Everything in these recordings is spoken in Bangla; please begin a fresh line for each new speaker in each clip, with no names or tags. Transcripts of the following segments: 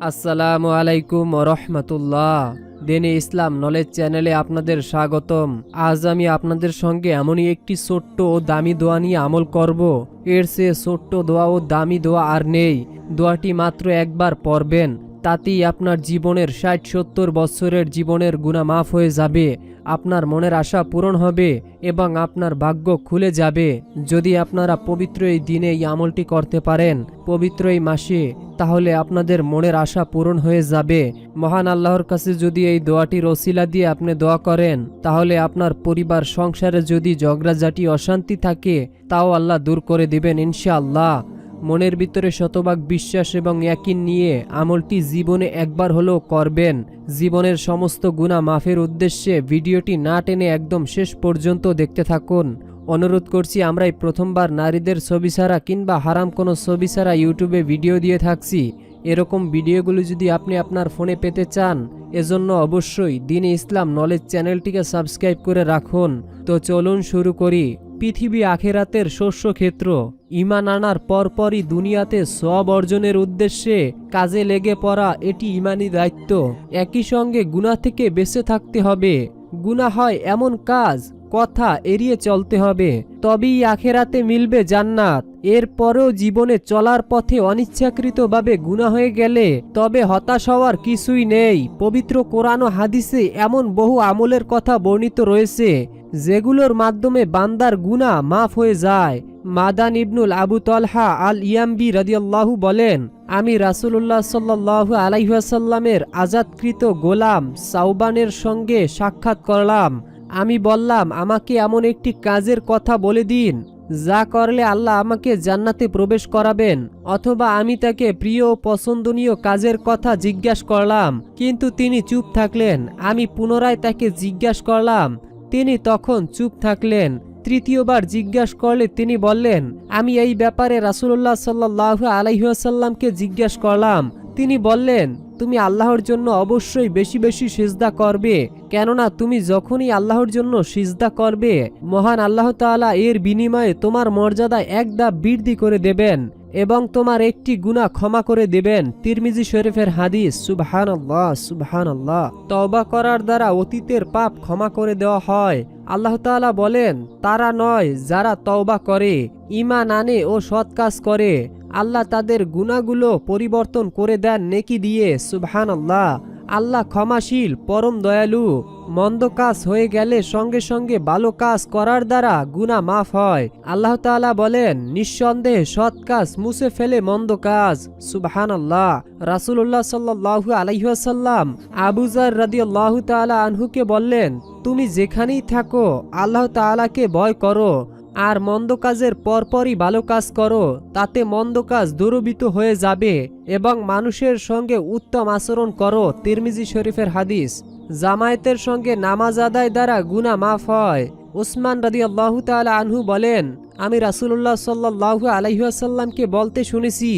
আসসালামু আলাইকুম রহমতুল্লাহ। দেনে ইসলাম নলেজ চ্যানেলে আপনাদের স্বাগতম। আজ আমি আপনাদের সঙ্গে এমনই একটি ছোট্ট ও দামি দোয়া নিয়ে আমল করব। এর চেয়ে ছোট্ট দোয়া ও দামি দোয়া আর নেই। দোয়াটি মাত্র একবার পড়বেন। তাতেই আপনার জীবনের ষাট সত্তর বছরের জীবনের গুণা মাফ হয়ে যাবে, আপনার মনের আশা পূরণ হবে এবং আপনার ভাগ্য খুলে যাবে। যদি আপনারা পবিত্র এই দিনে এই আমলটি করতে পারেন, পবিত্র এই মাসে, তাহলে আপনাদের মনের আশা পূরণ হয়ে যাবে। মহান আল্লাহর কাছে যদি এই দোয়াটির ওসিলা দিয়ে আপনি দোয়া করেন, তাহলে আপনার পরিবার, সংসারে যদি ঝগড়াঝাটি, অশান্তি থাকে, তাও আল্লাহ দূর করে দিবেন ইনশাআল্লাহ। মনের ভিতরে শতভাগ বিশ্বাস এবং একই নিয়ে আমলটি জীবনে একবার হলেও করবেন। জীবনের সমস্ত গুণা মাফের উদ্দেশ্যে ভিডিওটি না টেনে একদম শেষ পর্যন্ত দেখতে থাকুন। অনুরোধ করছি আমরাই প্রথমবার নারীদের ছবি ছাড়া কিংবা হারাম কোনো ছবি ছাড়া ইউটিউবে ভিডিও দিয়ে থাকছি। এরকম ভিডিওগুলো যদি আপনি আপনার ফোনে পেতে চান, এজন্য অবশ্যই দিনে ইসলাম নলেজ চ্যানেলটিকে সাবস্ক্রাইব করে রাখুন। তো চলুন শুরু করি। পৃথিবী আখেরাতের শস্য ক্ষেত্র ইমান আনার পরপরই দুনিয়াতে সব অর্জনের উদ্দেশ্যে কাজে লেগে পড়া এটি ইমানি দায়িত্ব। একই সঙ্গে গুণা থেকে বেঁচে থাকতে হবে। গুণা হয় এমন কাজ, কথা এড়িয়ে চলতে হবে। তবেই আখেরাতে মিলবে জান্নাত। এরপরেও জীবনে চলার পথে অনিচ্ছাকৃতভাবে গুণা হয়ে গেলে তবে হতাশ হওয়ার কিছুই নেই। পবিত্র কোরআন হাদিসে এমন বহু আমলের কথা বর্ণিত রয়েছে যেগুলোর মাধ্যমে বান্দার গুণা মাফ হয়ে যায়। মাদান ইবনুল আবু তলহা আল ইয়াম্বি রদিয়াল্লাহু বলেন, আমি রাসুলুল্লাহ সাল্লাহ আলাইসাল্লামের আজাদকৃত গোলাম সাউবানের সঙ্গে সাক্ষাৎ করলাম। আমি বললাম, আমাকে এমন একটি কাজের কথা বলে দিন, যা করলে আল্লাহ আমাকে জান্নাতে প্রবেশ করাবেন। অথবা আমি তাকে প্রিয় পছন্দনীয় কাজের কথা জিজ্ঞাসা করলাম, কিন্তু তিনি চুপ থাকলেন। আমি পুনরায় তাকে জিজ্ঞাসা করলাম তিনি তখন চুপ থাকলেন। তৃতীয়বার জিজ্ঞাসা করলে তিনি বললেন, আমি এই ব্যাপারে রাসুল্লাহ সাল্লাহ আলাইসাল্লামকে জিজ্ঞাসা করলাম। তিনি বললেন, তুমি আল্লাহর জন্য অবশ্যই বেশি বেশি সিজদা করবে, কেননা তুমি যখনই আল্লাহর জন্য সিজদা করবে, মহান আল্লাহ তাআলা এর বিনিময়ে তোমার মর্যাদা এক ধাপ বৃদ্ধি করে দেবেন। এবং তোমার একটি গুণা ক্ষমা করে দেবেন। তিরমিজি শরীফের হাদিস সুবহান আল্লাহ সুবহান আল্লাহ তবা করার দ্বারা অতীতের পাপ ক্ষমা করে দেওয়া হয়। আল্লাহ তালা বলেন, তারা নয়, যারা তওবা করে ইমান আনে ও সৎ কাজ করে। আল্লাহ তাদের গুণাগুলো পরিবর্তন করে দেন, নেকি দিয়ে সুবহান আল্লাহ আল্লাহ ক্ষমাশীল, পরম দয়ালু, মন্দ কাজ হয়ে গেলে সঙ্গে সঙ্গে ভালো কাজ করার দ্বারা গুণা মাফ হয়। আল্লাহ তাআলা বলেন, নিঃসন্দেহে সৎ কাজ মুছে ফেলে মন্দ কাজ। সুবহান আল্লাহ রাসুল্লাহ সাল্লাহু আলাইসাল্লাম আবুজার রাদি আল্লাহ তালা আনহুকে বললেন, তুমি যেখানেই থাকো, আল্লাহ তাআলাকে ভয় করো। আর মন্দ কাজের পরপরই ভালো কাজ করো, তাতে মন্দ কাজ দূরবিত হয়ে যাবে এবং মানুষের সঙ্গে উত্তম আচরণ করো, তিরমিজি শরীফের হাদিস। জামায়াতের সঙ্গে নামাজ আদায় দ্বারা গুণা মাফ হয়। উসমান রাদি আল্লাহ তালা আনহু বলেন, আমি রাসুল্লাহ সাল্লাহ আলহিহাসাল্লামকে বলতে শুনেছি,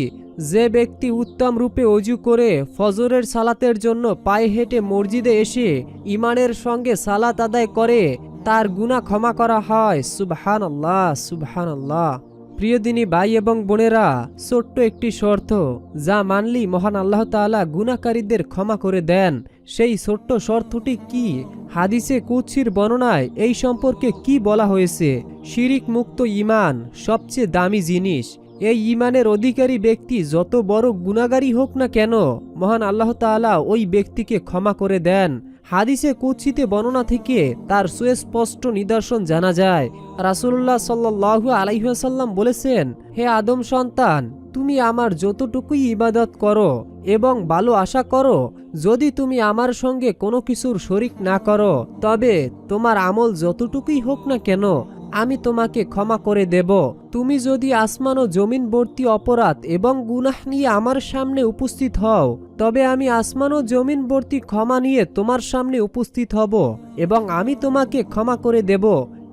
যে ব্যক্তি উত্তম রূপে অজু করে ফজরের সালাতের জন্য পায়ে হেঁটে মসজিদে এসে ইমানের সঙ্গে সালাত আদায় করে তার গুণা ক্ষমা করা হয়। সুবহান আল্লাহ সুবহান আল্লাহ প্রিয় দিনী ভাই এবং বোনেরা, ছোট্ট একটি শর্ত, যা মানলি মহান আল্লাহ তাআলা গুণাকারীদের ক্ষমা করে দেন। সেই ছোট্ট শর্তটি কি? হাদিসে কুৎসির বর্ণনায় এই সম্পর্কে কি বলা হয়েছে? শিরিক মুক্ত ইমান সবচেয়ে দামি জিনিস। এই ইমানের অধিকারী ব্যক্তি যত বড় গুণাগারী হোক না কেন, মহান আল্লাহ তাআলা ওই ব্যক্তিকে ক্ষমা করে দেন। হাদিসে কুৎসিতে বর্ণনা থেকে তার সুস্পষ্ট নিদর্শন জানা যায়। রাসুল্লাহ সাল্লু আলাইসাল্লাম বলেছেন, হে আদম সন্তান, তুমি আমার যতটুকুই ইবাদত করো এবং ভালো আশা করো, যদি তুমি আমার সঙ্গে কোনো কিছুর শরিক না করো, তবে তোমার আমল যতটুকুই হোক না কেন আমি তোমাকে ক্ষমা করে দেব। তুমি যদি আসমান ও জমিন ভর্তি অপরাধ এবং গুনাহ নিয়ে আমার সামনে উপস্থিত হও, তবে আমি আসমান ও জমিন ভর্তি ক্ষমা নিয়ে তোমার সামনে উপস্থিত হব এবং আমি তোমাকে ক্ষমা করে দেব।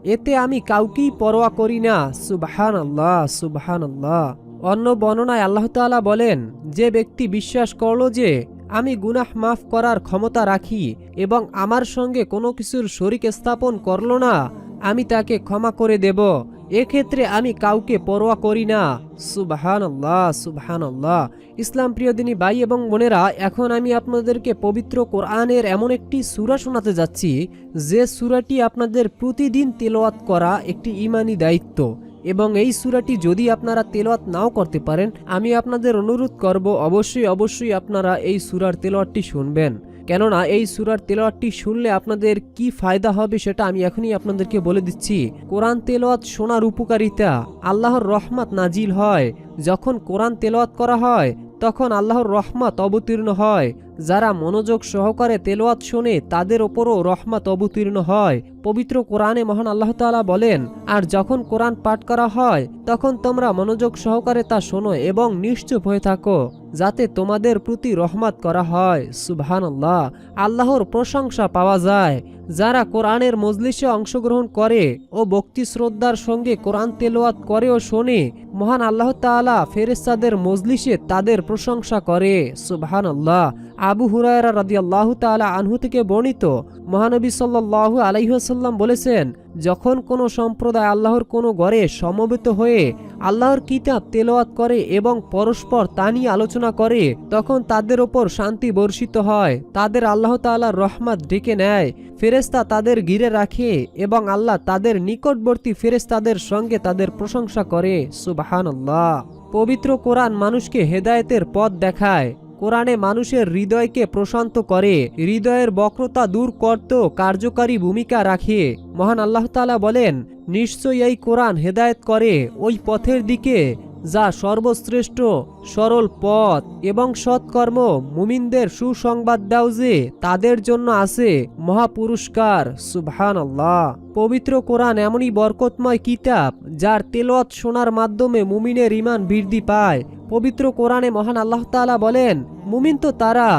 এতে আমি কাউকেই পরোয়া করি না। সুবহান আল্লাহ সুবহান আল্লাহ অন্য বর্ণনায় আল্লাহ তাআলা বলেন, যে ব্যক্তি বিশ্বাস করল যে আমি গুনাহ মাফ করার ক্ষমতা রাখি এবং আমার সঙ্গে কোনো কিছুর শরিক স্থাপন করল না আমি তাকে ক্ষমা করে দেব। এক্ষেত্রে আমি কাউকে পরোয়া করি না। সুবহান আল্লাহ সুবহান আল্লাহ ইসলাম প্রিয়দিনী ভাই এবং বোনেরা, এখন আমি আপনাদেরকে পবিত্র কোরআনের এমন একটি সূরা শোনাতে যাচ্ছি, যে সূরাটি আপনাদের প্রতিদিন তেলাওয়াত করা একটি ইমানি দায়িত্ব। এবং এই সূরাটি যদি আপনারা তেলাওয়াত নাও করতে পারেন, আমি আপনাদের অনুরোধ করব, অবশ্যই অবশ্যই আপনারা এই সুরার তেলাওয়াতটি শুনবেন। কেননা এই সুরার তেলাওয়াতটি শুনলে আপনাদের কি ফায়দা হবে সেটা আমি এখনই আপনাদেরকে বলে দিচ্ছি। কোরআন তেলাওয়াত শোনার উপকারিতা, আল্লাহর রহমত নাজিল হয়। যখন কোরআন তেলাওয়াত করা হয়, তখন আল্লাহর রহমত অবতীর্ণ হয়। যারা মনোযোগ সহকারে তেলাওয়াত শোনে, তাদের ওপরও রহমত অবতীর্ণ হয়। পবিত্র কোরআনে মহান আল্লাহ তাআলা বলেন, আর যখন কোরআন পাঠ করা হয়, তখন তোমরা মনোযোগ সহকারে তা শোনো এবং নিশ্চুপ হয়ে থাকো, যাতে তোমাদের প্রতি রহমত করা হয়। সুবহানাল্লাহ। আল্লাহর প্রশংসা পাওয়া যায়। যারা কোরআনের মজলিসে অংশগ্রহণ করে ও ভক্তি শ্রদ্ধার সঙ্গে কোরআন তেলাওয়াত করে ও শোনে মহান আল্লাহ তাআলা ফেরেশতাদের মজলিসে তাদের প্রশংসা করে। সুবহানাল্লাহ। আবু হুরায়রা রাদিয়াল্লাহু তাআলা আনহু থেকে বর্ণিত মহানবী সাল্লাল্লাহু আলাইহি ওয়াসাল্লাম বলেছেন, যখন কোনো সম্প্রদায় আল্লাহর কোনো গড়ে সমবেত হয়ে আল্লাহর কিতাব তেলাওয়াত করে এবং পরস্পর তা নিয়ে আলোচনা করে, তখন তাদের ওপর শান্তি বর্ষিত হয়। তাদের আল্লাহ তাআলার রহমত ডেকে নেয়। ফেরেস্তা তাদের ঘিরে রাখে এবং আল্লাহ তাদের নিকটবর্তী ফেরেস্তাদের সঙ্গে তাদের প্রশংসা করে। সুবহানাল্লাহ। পবিত্র কোরআন মানুষকে হেদায়েতের পথ দেখায়। কোরআনে মানুষের হৃদয়কে প্রশান্ত করে। হৃদয়ের বক্রতা দূর করতেও কার্যকারী ভূমিকা রাখে। মহান আল্লাহতালা বলেন, নিশ্চয়ই এই কোরআন হেদায়েত করে। ওই পথের দিকে যা সর্বশ্রেষ্ঠ, সরল পথ এবং সৎকর্ম মুমিনদের সুসংবাদ দাও যে তাদের জন্য আছে মহাপুরস্কার। সুবহান আল্লাহ পবিত্র কোরআন এমনই বরকতময় কিতাব যার তেলত শোনার মাধ্যমে মুমিনের ইমান বৃদ্ধি পায়। পবিত্র কোরআনে মহান আল্লাহ তাআলা বলেন, মুমিন তো তারা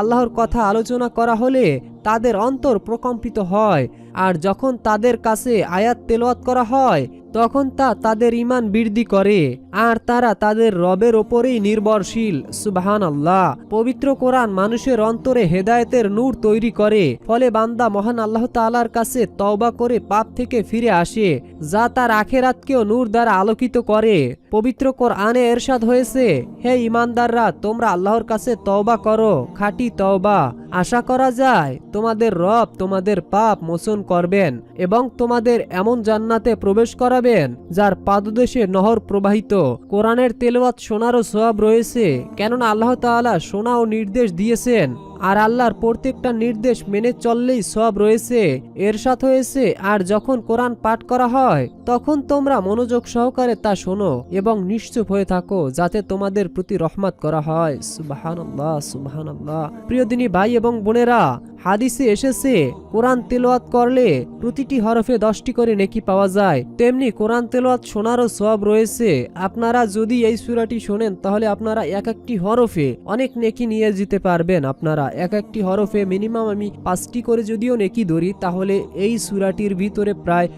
আল্লাহর কথা আলোচনা করা হলে তাদের অন্তর প্রকম্পিত হয়, আর যখন তাদের কাছে আয়াত তেলাওয়াত করা হয় তখন তা তাদের ইমান বৃদ্ধি করে, আর তারা তাদের রবের ওপরেই নির্ভরশীল। সুবাহান আল্লাহ পবিত্র কোরআন মানুষের অন্তরে হেদায়েতের নূর তৈরি করে, ফলে বান্দা মহান আল্লাহ তালার কাছে তওবা করে পাপ থেকে ফিরে আসে, যা তার আখেরাতকেও নূর দ্বারা আলোকিত করে। পবিত্র কোরআনে এরশাদ হয়েছে, হে ইমানদাররা তোমরা আল্লাহর কাছে তওবা করো, খাঁটি তওবা। আশা করা যায় তোমাদের রব তোমাদের পাপ মোচন করবেন এবং তোমাদের এমন জান্নাতে প্রবেশ করাবেন যার পাদদেশে নহর প্রবাহিত। কোরআনের তেলওয়াত সোনারও সব রয়েছে, কেননা আল্লাহ তালা শোনা ও নির্দেশ দিয়েছেন। আর আল্লাহর প্রত্যেকটা নির্দেশ মেনে চললেই সব রয়েছে এর সাথে হয়েছে, আর যখন কোরআন পাঠ করা হয়, তখন তোমরা মনোযোগ সহকারে তা শোনো এবং নিশ্চুপ হয়ে থাকো যাতে তোমাদের প্রতি রহমাত করা হয়। সুবাহানাল্লাহ সুবাহানাল্লাহ। প্রিয় দিনী ভাই এবং বোনেরা হাদিসে এসেছে, কোরআন তেলাওয়াত করলে প্রতিটি হরফে দশটি করে নেকি পাওয়া যায়। তেমনি কোরআন তেলোয়াত শোনারও সব রয়েছে। আপনারা যদি এই সূরাটি শোনেন, তাহলে আপনারা এক একটি হরফে অনেক নেকি নিয়ে যেতে পারবেন। আপনারা এক একটি হরফে মিনিমাম আমি পাঁচটি করে যদিও নেকি ধরি, তাহলে এই সূরাটির ভিতরে প্রায়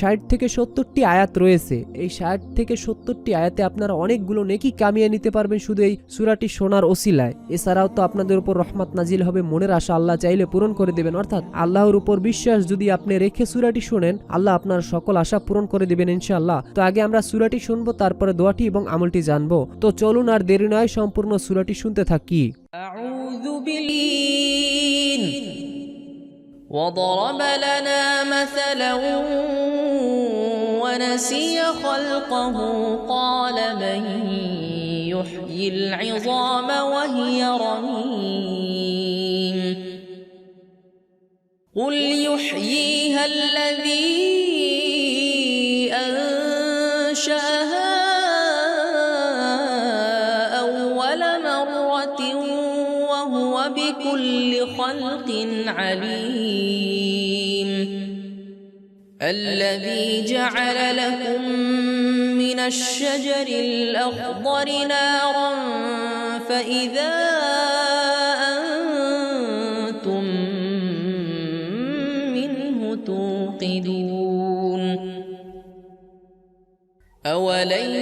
ষাট থেকে সত্তরটি আয়াত রয়েছে। এই ষাট থেকে সত্তরটি আয়াতে আপনারা অনেকগুলো নেকি কামিয়ে নিতে পারবেন শুধু এই সূরাটি শোনার ওসিলায়। এছাড়াও তো আপনাদের উপর রহমত নাজিল হবে মনের আশা আল্লাহ চাইলে পূরণ করে দেবেন অর্থাৎ আল্লাহর উপর বিশ্বাস যদি আপনি রেখে সুরাটি শোনেন আল্লাহ আপনার সকল আশা পূরণ করে দেবেন ইনশাআল্লাহ তো আগে আমরা সুরাটি শুনবো তারপরে দোয়াটি এবং আমলটি জানবো তো চলুন আর দেরি নয় সম্পূর্ণ সুরাটি শুনতে থাকি
أعوذ بالله وضرب لنا مثلا ونسي خلقه قال من يحيي العظام وهي رميم قل يحييها الذي أنشأها أول مرة وهو بكل خلق عليم الذي جعل لكم من الشجر الأخضر نارا فإذا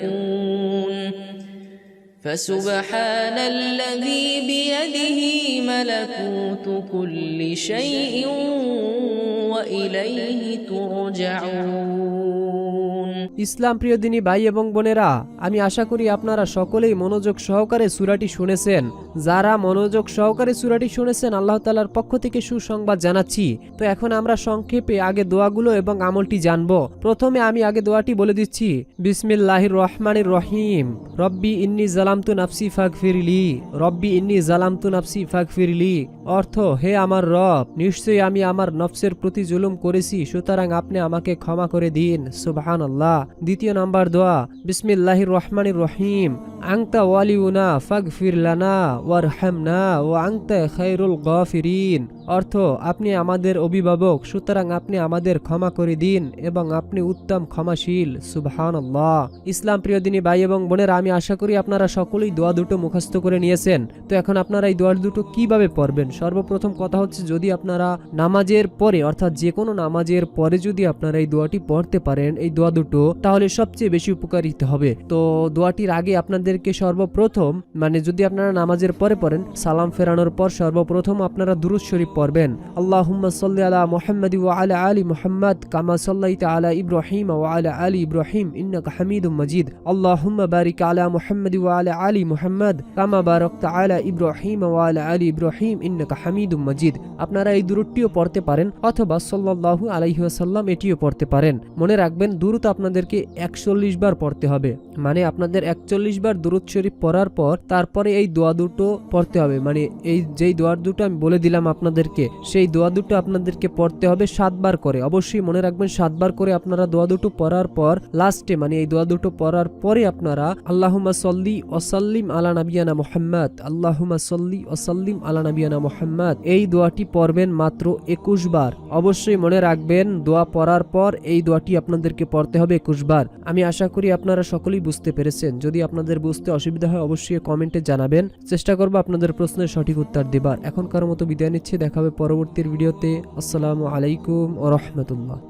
كن فيكون فسبحان الذي بيده ملكوت كل شيء وإليه ترجعون
ইসলাম প্রিয় দিনী ভাই এবং বোনেরা আমি আশা করি আপনারা সকলেই মনোযোগ সহকারে সুরাটি শুনেছেন যারা মনোযোগ সহকারে সুরাটি শুনেছেন আল্লাহ তালার পক্ষ থেকে সুসংবাদ জানাচ্ছি তো এখন আমরা সংক্ষেপে আগে দোয়াগুলো এবং আমলটি জানব প্রথমে আমি আগে দোয়াটি বলে দিচ্ছি বিসমিল্লাহির রহমানির রহিম রব্বি ইন্নি জালামতু নাফসি ফাগ ফিরলি রব্বি ইন্নি জালামতু নাফসি ফাগ ফিরলি অর্থ, হে আমার রব, নিশ্চয়ই আমি আমার নফসের প্রতি জুলুম করেছি, সুতরাং আপনি আমাকে ক্ষমা করে দিন। সুবহান আল্লাহ দ্বিতীয় নাম্বার দোয়া বিসমিল্লাহ রহমান রহিম। আংতা ওয়ালিউনা ফাগ ফিরলানা ওয়ার হামনা ও আংতা খাইরুল গফিরিন। অর্থ, আপনি আমাদের অভিভাবক, সুতরাং আপনি আমাদের ক্ষমা করে দিন এবং আপনি উত্তম ক্ষমাশীল সুবহান ইসলাম প্রিয় দিনী ভাই এবং বোনেরা, আমি আশা করি আপনারা সকলেই দোয়া দুটো মুখস্থ করে নিয়েছেন। তো এখন আপনারা এই দোয়া দুটো কীভাবে পড়বেন? সর্বপ্রথম কথা হচ্ছে, যদি আপনারা নামাজের পরে, অর্থাৎ যে কোনো নামাজের পরে যদি আপনারা এই দোয়াটি পড়তে পারেন, এই দোয়া দুটো, তাহলে সবচেয়ে বেশি উপকারিত হবে। তো দোয়াটির আগে আপনাদেরকে সর্বপ্রথম মানে যদি আপনারা নামাজের পরে পড়েন, সালাম ফেরানোর পর সর্বপ্রথম আপনারা দুরুদ শরীফ পড়বেন। সাল্লি আলা মুহাম্মাদি ওয়া আলা আলি মুহাম্মাদ কামা আলা ইব্রাহিম ওয়া আলা আলি ইব্রাহিম হামিদুম মাজিদ। বারিক আলা মুহাম্মাদি ওয়া আলা আলি মুহাম্মাদ কামা আলা ইব্রাহিম ওয়া আলা আলি ইব্রাহিম হামিদুম মাজিদ। আপনারা এই দুরুদটিও পড়তে পারেন অথবা সাল্লাল্লাহু আলাইহি ওয়াসাল্লাম এটিও পড়তে পারেন। মনে রাখবেন, দুরুদ আপনাদেরকে একচল্লিশ বার পড়তে হবে। মানে আপনাদের একচল্লিশ বার দুরুদ শরীফ পড়ার পর তারপরে এই দোয়া দুটো পড়তে হবে। মানে এই যেই দোয়ার দুটো আমি বলে দিলাম আপনাদেরকে, সেই দোয়া দুটো আপনাদেরকে পড়তে হবে সাতবার করে। অবশ্যই মনে রাখবেন সাতবার করে আপনারা দোয়া দুটো পড়ার পর লাস্টে মানে এই দোয়া দুটো পড়ার পরে আপনারা আল্লাহুমা সল্লি ওসাল্লিম আলা নাবিয়ানা মোহাম্মদ আল্লাহুমা সল্লি ওসাল্লিম আলা নাবিয়ানা মোহাম্মদ, এই দোয়াটি পড়বেন মাত্র একুশ বার অবশ্যই মনে রাখবেন দোয়া পড়ার পর এই দোয়াটি আপনাদেরকে পড়তে হবে একুশ বার আমি আশা করি আপনারা সকলেই বুঝতে পেরেছেন। যদি আপনাদের বুঝতে অসুবিধা হয়, অবশ্যই কমেন্টে জানাবেন। চেষ্টা করব আপনাদের প্রশ্নের সঠিক উত্তর দেবার। এখনকার মতো বিদায় নিচ্ছে, দেখা হবে পরবর্তীর ভিডিওতে। আসসালামু আলাইকুম ও রহমতুল্লাহ।